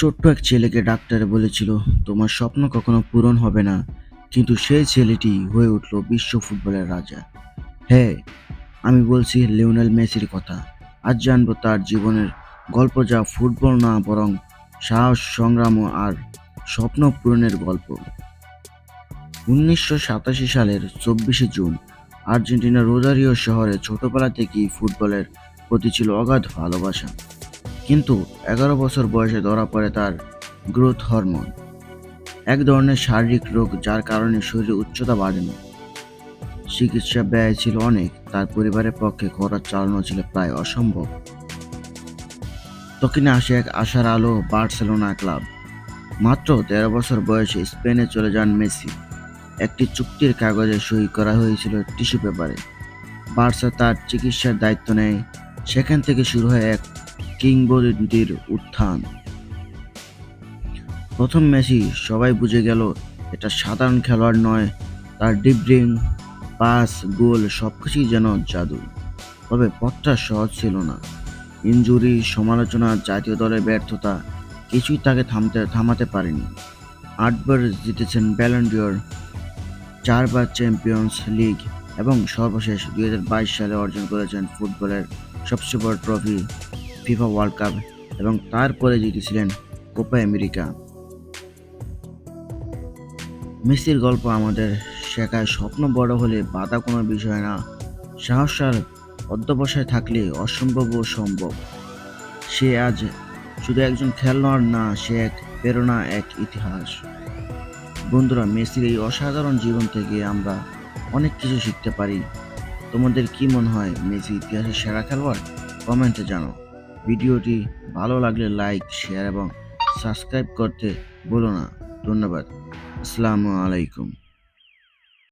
ছোট্ট এক ছেলেকে ডাক্তার বলেছিল, তোমার স্বপ্ন কখনো পূরণ হবে না। কিন্তু সেই ছেলেটি হয়ে উঠল বিশ্ব ফুটবলের রাজা। হ্যাঁ আমি বলছি লিওনেল মেসির কথা। আজ জানব তার জীবনের গল্প যা ফুটবল না, বরং সাহস, সংগ্রাম আর স্বপ্ন পূরণের গল্প। উনিশশো সাতাশি সালের চব্বিশে জুন আর্জেন্টিনার রোজারিও শহরে ছোটবেলা থেকেই ফুটবলের প্রতি ছিল অগাধ ভালোবাসা। কিন্তু এগারো বছর বয়সে ধরা পড়ে তার গ্রোথ হরমোন। এক ধরনের শারীরিক রোগ যার কারণে শরীরে উচ্চতা বাড়েনি চিকিৎসা ব্যয় ছিল অনেক, তার পরিবারের পক্ষে খরচ চালানো ছিল প্রায় অসম্ভব। তখনই আসে এক আশার আলো বার্সেলোনা ক্লাব। মাত্র তেরো বছর বয়সে স্পেনে চলে যান মেসি। একটি চুক্তির কাগজে সই করা হয়েছিল টিস্যু পেপারে। বার্সা তার চিকিৎসার দায়িত্ব নেয়। সেখান থেকে শুরু হয় এক কিংবদন্তির উত্থান। প্রথম মেসি সবাই বুঝে গেল, এটা সাধারণ খেলোয়াড় নয়, তার ডিব্রিং, পাস, গোল সবকিছুই যেন জাদু। তবে পথটা সহজ ছিল না। ইনজুরি, সমালোচনা, জাতীয় দলের ব্যর্থতা কিছুই তাকে থামতে, থামাতে পারেনি। আটবার জিতেছেন ব্যালেন্ডিয়র চারবার চ্যাম্পিয়ন্স লিগ এবং সর্বশেষ দু হাজার বাইশ সালে অর্জন করেছেন ফুটবলের সবচেয়ে বড় ট্রফি ফিফা ওয়ার্ল্ড কাপ এবং তারপরে জিতেছিলেন কোপা আমেরিকা মেসির গল্প আমাদের শেখায়, স্বপ্ন বড় হলে বাধা কোনো বিষয় না। সাহস আর অধ্যবসায় থাকলে অসম্ভবও সম্ভব। সে আজ শুধু একজন খেলোয়াড় না, সে এক প্রেরণা, এক ইতিহাস। বন্ধুরা, মেসির এই অসাধারণ জীবন থেকে আমরা অনেক কিছু শিখতে পারি। তোমাদের কি মনে হয় মেসি ইতিহাসের সেরা খেলোয়াড়? কমেন্টে জানাও। ভিডিওটি ভালো লাগলে লাইক শেয়ার এবং সাবস্ক্রাইব করতে ভুলো না। ধন্যবাদ। আসসালামু আলাইকুম।